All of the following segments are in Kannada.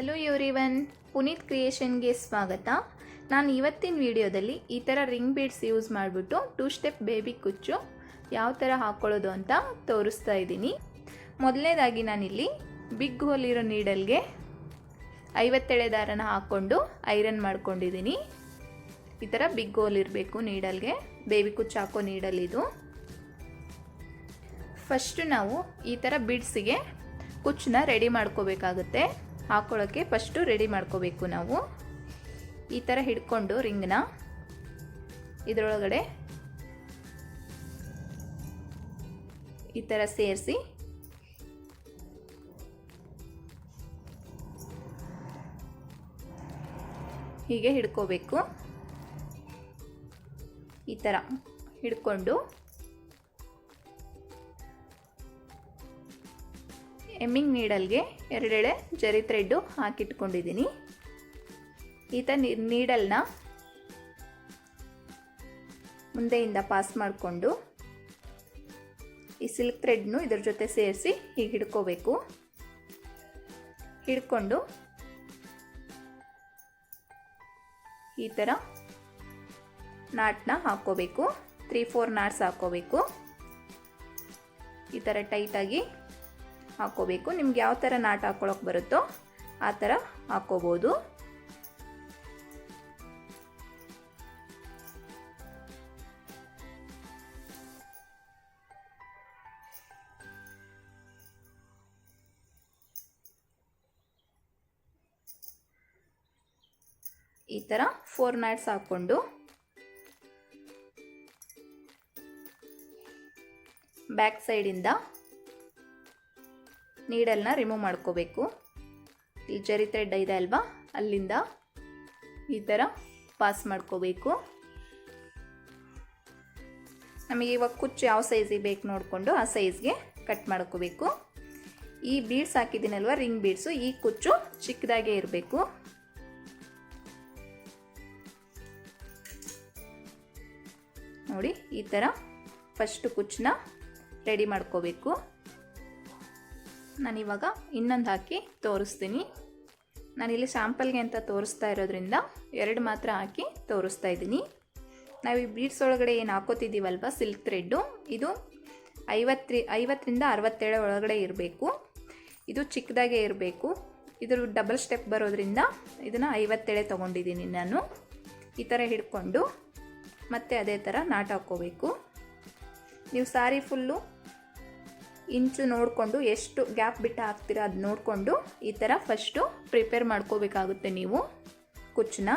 ಹಲೋ ಎವ್ರಿವನ್ ಪುನೀತ್ ಕ್ರಿಯೇಷನ್ಗೆ ಸ್ವಾಗತ. ನಾನು ಇವತ್ತಿನ ವಿಡಿಯೋದಲ್ಲಿ ಈ ಥರ ರಿಂಗ್ ಬೀಡ್ಸ್ ಯೂಸ್ ಮಾಡಿಬಿಟ್ಟು ಟೂ ಸ್ಟೆಪ್ ಬೇಬಿ ಕುಚ್ಚು ಯಾವ ಥರ ಹಾಕ್ಕೊಳ್ಳೋದು ಅಂತ ತೋರಿಸ್ತಾ ಇದ್ದೀನಿ. ಮೊದಲನೇದಾಗಿ ನಾನಿಲ್ಲಿ ಬಿಗ್ ಹೋಲ್ ಇರೋ ನೀಡಲ್ಗೆ ಐವತ್ತೆಳೆ ದಾರನ ಹಾಕ್ಕೊಂಡು ಐರನ್ ಮಾಡ್ಕೊಂಡಿದ್ದೀನಿ. ಈ ಥರ ಬಿಗ್ ಹೋಲ್ ಇರಬೇಕು ನೀಡಲ್ಗೆ ಬೇಬಿ ಕುಚ್ಚು ಹಾಕೋ ನೀಡಲ್ ಇದು. ಫಸ್ಟು ನಾವು ಈ ಥರ ಬಿಡ್ಸಿಗೆ ಕುಚ್ಚನ್ನ ರೆಡಿ ಮಾಡ್ಕೋಬೇಕಾಗುತ್ತೆ. ಹಾಕ್ಕೊಳ್ಳೋಕ್ಕೆ ಫಸ್ಟು ರೆಡಿ ಮಾಡ್ಕೋಬೇಕು ನಾವು. ಈ ಥರ ಹಿಡ್ಕೊಂಡು ರಿಂಗ್ನ ಇದರೊಳಗಡೆ ಈ ಥರ ಸೇರಿಸಿ. ಹೀಗೆ ಹಿಡ್ಕೋಬೇಕು. ಈ ಥರ ಹಿಡ್ಕೊಂಡು ಎಮ್ಮಿಂಗ್ ನೀಡಲ್ಗೆ ಎರಡೆಳೆ ಜರಿ ಥ್ರೆಡ್ಡು ಹಾಕಿಟ್ಕೊಂಡಿದ್ದೀನಿ. ಈ ಥರ ನೀಡಲ್ನ ಮುಂದೆಯಿಂದ ಪಾಸ್ ಮಾಡಿಕೊಂಡು ಈ ಸಿಲ್ಕ್ ಥ್ರೆಡ್ನು ಇದ್ರ ಜೊತೆ ಸೇರಿಸಿ ಹೀಗೆ ಹಿಡ್ಕೋಬೇಕು. ಹಿಡ್ಕೊಂಡು ಈ ಥರ ನಾಟ್ನ ಹಾಕ್ಕೋಬೇಕು. ತ್ರೀ, ಫೋರ್ ನಾಟ್ಸ್ ಹಾಕ್ಕೋಬೇಕು. ಈ ಥರ ಟೈಟಾಗಿ ಹಾಕ್ಕೋಬೇಕು ನಿಮ್ಗೆ ಯಾವ ಥರ ನಾಟ್ ಹಾಕ್ಕೊಳಕ್ಕೆ ಬರುತ್ತೋ ಆ ಥರ ಹಾಕೋಬೋದು. ಈ ಥರ ಫೋರ್ ನಾಟ್ಸ್ ಹಾಕ್ಕೊಂಡು ಬ್ಯಾಕ್ ಸೈಡಿಂದ ನೀಡಲ್ನ ರಿಮೂವ್ ಮಾಡ್ಕೋಬೇಕು. ಈ ಜರಿ ಥ್ರೆಡ್ ಇದೆ ಅಲ್ವಾ? ಅಲ್ಲಿಂದ ಈ ಥರ ಪಾಸ್ ಮಾಡ್ಕೋಬೇಕು. ನಮಗೆ ಇವಾಗ ಕುಚ್ಚು ಯಾವ ಸೈಜಿಗೆ ಬೇಕು ನೋಡಿಕೊಂಡು ಆ ಸೈಜ್ಗೆ ಕಟ್ ಮಾಡ್ಕೋಬೇಕು. ಈ ಬೀಡ್ಸ್ ಹಾಕಿದ್ದೀನಲ್ವ ರಿಂಗ್ ಬೀಡ್ಸು ಈ ಕುಚ್ಚು ಚಿಕ್ಕದಾಗೇ ಇರಬೇಕು. ನೋಡಿ, ಈ ಥರ ಫಸ್ಟು ಕುಚ್ಚನ್ನ ರೆಡಿ ಮಾಡ್ಕೋಬೇಕು. ನಾನಿವಾಗ ಇನ್ನೊಂದು ಹಾಕಿ ತೋರಿಸ್ತೀನಿ. ನಾನಿಲ್ಲಿ ಸ್ಯಾಂಪಲ್ಗೆ ಅಂತ ತೋರಿಸ್ತಾ ಇರೋದ್ರಿಂದ ಎರಡು ಮಾತ್ರ ಹಾಕಿ ತೋರಿಸ್ತಾ ಇದ್ದೀನಿ. ನಾವು ಈ ಬೀಡ್ಸ್ ಒಳಗಡೆ ಏನು ಹಾಕೋತಿದ್ದೀವಲ್ವ, ಸಿಲ್ಕ್ ಥ್ರೆಡ್ಡು? ಇದು ಐವತ್ತು ಐವತ್ತರಿಂದ ಅರವತ್ತೇಳು ಒಳಗಡೆ ಇರಬೇಕು. ಇದು ಚಿಕ್ಕದಾಗೆ ಇರಬೇಕು. ಇದ್ರ ಡಬಲ್ ಸ್ಟೆಪ್ ಬರೋದ್ರಿಂದ ಇದನ್ನು ಐವತ್ತೇಳೆ ತೊಗೊಂಡಿದ್ದೀನಿ ನಾನು. ಈ ಥರ ಹಿಡ್ಕೊಂಡು ಮತ್ತೆ ಅದೇ ಥರ ನಾಟ್ ಹಾಕ್ಕೋಬೇಕು. ನೀವು ಸಾರಿ ಫುಲ್ಲು ಇಂಚು ನೋಡಿಕೊಂಡು ಎಷ್ಟು ಗ್ಯಾಪ್ ಬಿಟ್ಟು ಹಾಕ್ತೀರಾ ಅದು ನೋಡಿಕೊಂಡು ಈ ಥರ ಫಸ್ಟು ಪ್ರಿಪೇರ್ ಮಾಡ್ಕೋಬೇಕಾಗುತ್ತೆ ನೀವು ಕುಚ್ಚನ್ನ.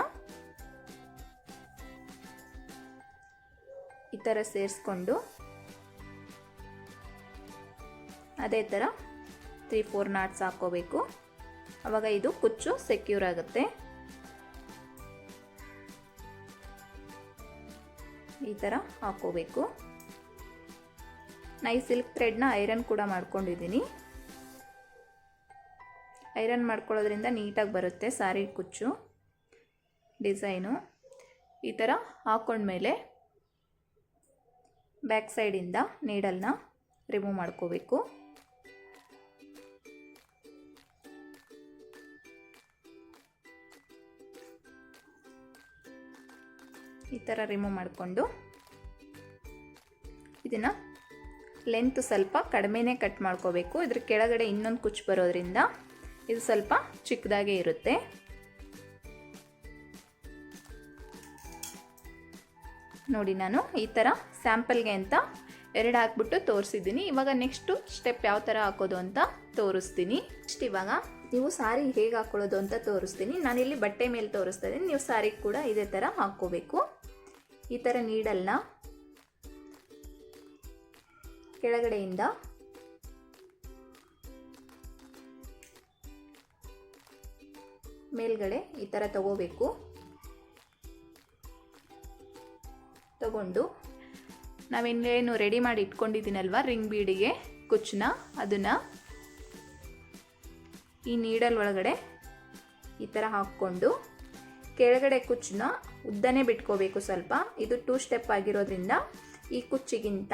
ಈ ಥರ ಸೇರಿಸ್ಕೊಂಡು ಅದೇ ಥರ ತ್ರೀ ಫೋರ್ ನಾಟ್ಸ್ ಹಾಕ್ಕೋಬೇಕು. ಆವಾಗ ಇದು ಕುಚ್ಚು ಸೆಕ್ಯೂರ್ ಆಗುತ್ತೆ. ಈ ಥರ ಹಾಕ್ಕೋಬೇಕು. ನೈ ಸಿಲ್ಕ್ ಥ್ರೆಡ್ನ ಐರನ್ ಕೂಡ ಮಾಡ್ಕೊಂಡಿದ್ದೀನಿ. ಐರನ್ ಮಾಡ್ಕೊಳ್ಳೋದ್ರಿಂದ ನೀಟಾಗಿ ಬರುತ್ತೆ ಸಾರಿ ಕುಚ್ಚು, ಡಿಸೈನು. ಈ ಥರ ಹಾಕ್ಕೊಂಡ್ಮೇಲೆ ಬ್ಯಾಕ್ ಸೈಡಿಂದ ನೀಡಲ್ನ ರಿಮೂವ್ ಮಾಡ್ಕೋಬೇಕು. ಈ ಥರ ರಿಮೂವ್ ಮಾಡಿಕೊಂಡು ಇದನ್ನು ಲೆಂತ್ ಸ್ವಲ್ಪ ಕಡಿಮೆನೇ ಕಟ್ ಮಾಡ್ಕೋಬೇಕು. ಇದ್ರ ಕೆಳಗಡೆ ಇನ್ನೊಂದು ಕುಚ್ಚು ಬರೋದ್ರಿಂದ ಇದು ಸ್ವಲ್ಪ ಚಿಕ್ಕದಾಗೇ ಇರುತ್ತೆ. ನೋಡಿ ನಾನು ಈ ಥರ ಸ್ಯಾಂಪಲ್ಗೆ ಅಂತ ಎರಡು ಹಾಕ್ಬಿಟ್ಟು ತೋರಿಸಿದ್ದೀನಿ. ಇವಾಗ ನೆಕ್ಸ್ಟು ಸ್ಟೆಪ್ ಯಾವ ಥರ ಹಾಕೋದು ಅಂತ ತೋರಿಸ್ತೀನಿ. ನೆಕ್ಸ್ಟ್ ಇವಾಗ ನೀವು ಸಾರಿ ಹೇಗೆ ಹಾಕೊಳ್ಳೋದು ಅಂತ ತೋರಿಸ್ತೀನಿ. ನಾನಿಲ್ಲಿ ಬಟ್ಟೆ ಮೇಲೆ ತೋರಿಸ್ತಾ ಇದ್ದೀನಿ. ನೀವು ಸಾರಿಗೆ ಕೂಡ ಇದೇ ಥರ ಹಾಕ್ಕೋಬೇಕು. ಈ ಥರ ನೀಡಲ್ನ ಕೆಳಗಡೆಯಿಂದ. ಮೇಲ್ಗಡೆ ಈ ಥರ ತಗೋಬೇಕು. ತಗೊಂಡು ನಾವಿನ್ನೇನು ರೆಡಿ ಮಾಡಿ ಇಟ್ಕೊಂಡಿದ್ದೀನಲ್ವ ರಿಂಗ್ ಬೀಡಿಗೆ ಕುಚ್ಚನ್ನ, ಅದನ್ನು. ಈ ನೀಡಲ್ ಒಳಗಡೆ ಈ ಥರ ಹಾಕ್ಕೊಂಡು ಕೆಳಗಡೆ ಕುಚ್ಚನ್ನ ಉದ್ದನೇ ಬಿಟ್ಕೋಬೇಕು ಸ್ವಲ್ಪ. ಇದು ಟೂ ಸ್ಟೆಪ್ ಆಗಿರೋದ್ರಿಂದ ಈ ಕುಚ್ಚಿಗಿಂತ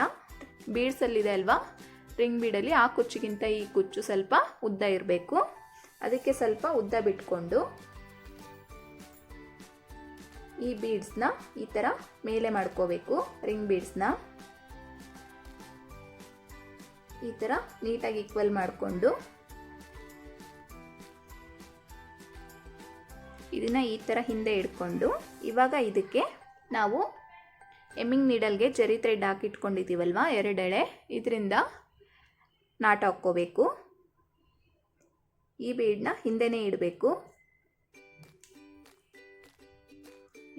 ಬೀಡ್ಸಲ್ಲಿದೆ ಅಲ್ವಾ? ರಿಂಗ್ ಬೀಡಲ್ಲಿ ಆ ಕುಚ್ಚಿಗಿಂತ ಈ ಕುಚ್ಚು ಸ್ವಲ್ಪ ಉದ್ದ ಇರಬೇಕು. ಅದಕ್ಕೆ ಸ್ವಲ್ಪ ಉದ್ದ ಬಿಟ್ಕೊಂಡು ಈ ಬೀಡ್ಸ್ನ ಈ ಥರ ಮೇಲೆ ಮಾಡ್ಕೋಬೇಕು, ರಿಂಗ್ ಬೀಡ್ಸ್ನ. ಈ ಥರ ನೀಟಾಗಿ ಈಕ್ವಲ್ ಮಾಡಿಕೊಂಡು ಇದನ್ನು ಈ ಥರ ಹಿಂದೆ ಇಡ್ಕೊಂಡು ಇವಾಗ ಇದಕ್ಕೆ ನಾವು ಎಮ್ಮಿಂಗ್ ನೀಡಲ್ಗೆ ಜರಿ ಥ್ರೆಡ್ ಹಾಕಿಟ್ಕೊಂಡಿದ್ದೀವಲ್ವ ಎರಡೆಳೆ. ಇದರಿಂದ ನಾಟ ಹಾಕ್ಕೋಬೇಕು. ಈ ಬೀಡನ್ನ ಹಿಂದೆನೇ ಇಡಬೇಕು.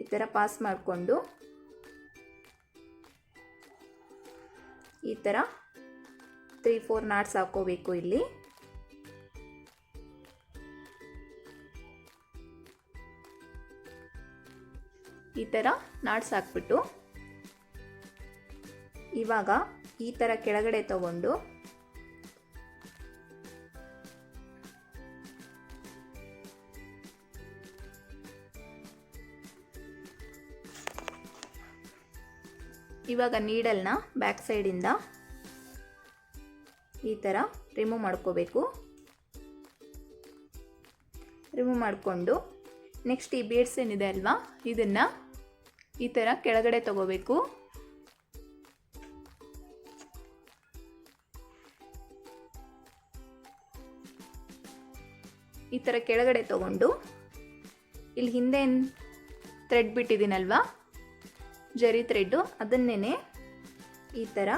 ಈ ಥರ ಪಾಸ್ ಮಾಡಿಕೊಂಡು ಈ ಥರ ತ್ರೀ ಫೋರ್ ನಾಟ್ಸ್ ಹಾಕ್ಕೋಬೇಕು ಇಲ್ಲಿ. ಈ ಥರ ನಾಟ್ಸ್ ಹಾಕ್ಬಿಟ್ಟು ಇವಾಗ ಈ ಥರ ಕೆಳಗಡೆ ತಗೊಂಡು ಇವಾಗ ನೀಡಲ್ನ ಬ್ಯಾಕ್ ಸೈಡಿಂದ ಈ ಥರ ರಿಮೂವ್ ಮಾಡ್ಕೋಬೇಕು. ರಿಮೂವ್ ಮಾಡಿಕೊಂಡು ನೆಕ್ಸ್ಟ್ ಈ ಬೀಡ್ಸ್ ಏನಿದೆ ಅಲ್ವಾ? ಇದನ್ನು ಈ ಥರ ಕೆಳಗಡೆ ತಗೋಬೇಕು. ಈ ಥರ ಕೆಳಗಡೆ ತಗೊಂಡು ಇಲ್ಲಿ ಹಿಂದೆ ಥ್ರೆಡ್ ಬಿಟ್ಟಿದ್ದೀನಲ್ವಾ? ಜರಿ ಥ್ರೆಡ್ಡು ಅದನ್ನೇ ಈ ಥರ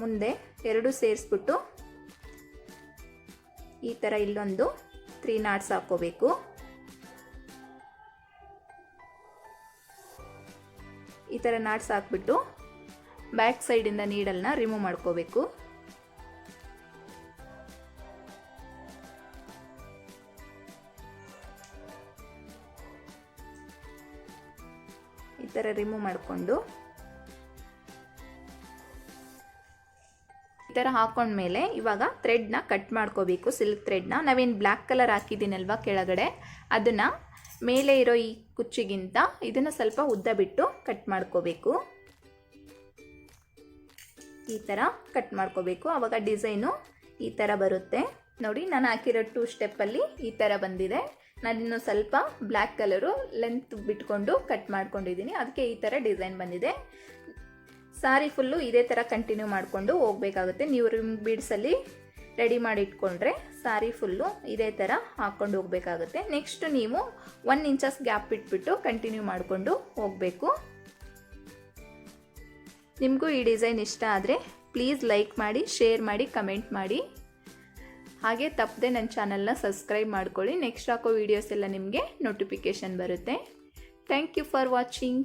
ಮುಂದೆ ಎರಡು ಸೇರಿಸ್ಬಿಟ್ಟು ಈ ಥರ ಇಲ್ಲೊಂದು ತ್ರೀ ನಾಟ್ಸ್ ಹಾಕ್ಕೋಬೇಕು. ಈ ಥರ ನಾಟ್ಸ್ ಹಾಕ್ಬಿಟ್ಟು ಬ್ಯಾಕ್ ಸೈಡಿಂದ ನೀಡಲ್ನ ರಿಮೂವ್ ಮಾಡ್ಕೋಬೇಕು. ಥರ ರಿಮೂವ್ ಮಾಡಿಕೊಂಡು ಈ ಥರ ಹಾಕೊಂಡ್ಮೇಲೆ ಇವಾಗ ಥ್ರೆಡ್ನ ಕಟ್ ಮಾಡ್ಕೋಬೇಕು ಸಿಲ್ಕ್ ಥ್ರೆಡ್ನ ನಾವೇನು ಬ್ಲ್ಯಾಕ್ ಕಲರ್ ಹಾಕಿದ್ದೀನಲ್ವ ಕೆಳಗಡೆ? ಅದನ್ನು ಮೇಲೆ ಇರೋ ಈ ಕುಚ್ಚಿಗಿಂತ ಇದನ್ನು ಸ್ವಲ್ಪ ಉದ್ದ ಬಿಟ್ಟು ಕಟ್ ಮಾಡ್ಕೋಬೇಕು. ಈ ಥರ ಕಟ್ ಮಾಡ್ಕೋಬೇಕು. ಆವಾಗ ಡಿಸೈನು ಈ ಥರ ಬರುತ್ತೆ. ನೋಡಿ, ನಾನು ಹಾಕಿರೋ ಟೂ ಸ್ಟೆಪ್ಪಲ್ಲಿ ಈ ಥರ ಬಂದಿದೆ. ನಾನಿನ್ನು ಸ್ವಲ್ಪ ಬ್ಲ್ಯಾಕ್ ಕಲರು ಲೆಂತ್ ಬಿಟ್ಕೊಂಡು ಕಟ್ ಮಾಡ್ಕೊಂಡಿದ್ದೀನಿ. ಅದಕ್ಕೆ ಈ ಥರ ಡಿಸೈನ್ ಬಂದಿದೆ. ಸಾರಿ ಫುಲ್ಲು ಇದೇ ಥರ ಕಂಟಿನ್ಯೂ ಮಾಡಿಕೊಂಡು ಹೋಗಬೇಕಾಗುತ್ತೆ. ನೀವು ರಿಮ್ ಬೀಡ್ಸಲ್ಲಿ ರೆಡಿ ಮಾಡಿ ಇಟ್ಕೊಂಡ್ರೆ ಸಾರಿ ಫುಲ್ಲು ಇದೇ ಥರ ಹಾಕ್ಕೊಂಡು ಹೋಗಬೇಕಾಗುತ್ತೆ. ನೆಕ್ಸ್ಟ್ ನೀವು ಒನ್ ಇಂಚಸ್ ಗ್ಯಾಪ್ ಇಟ್ಬಿಟ್ಟು ಕಂಟಿನ್ಯೂ ಮಾಡಿಕೊಂಡು ಹೋಗಬೇಕು. ನಿಮಗೂ ಈ ಡಿಸೈನ್ ಇಷ್ಟ ಆದರೆ ಪ್ಲೀಸ್ ಲೈಕ್ ಮಾಡಿ, ಶೇರ್ ಮಾಡಿ, ಕಮೆಂಟ್ ಮಾಡಿ. ಹಾಗೆ ತಪ್ಪದೆ ನನ್ನ ಚಾನಲ್ನ ಸಬ್ಸ್ಕ್ರೈಬ್ ಮಾಡ್ಕೊಳ್ಳಿ. ನೆಕ್ಸ್ಟ್ ಹಾಕೋ ವೀಡಿಯೋಸ್ ಎಲ್ಲ ನಿಮಗೆ ನೋಟಿಫಿಕೇಷನ್ ಬರುತ್ತೆ. Thank you for watching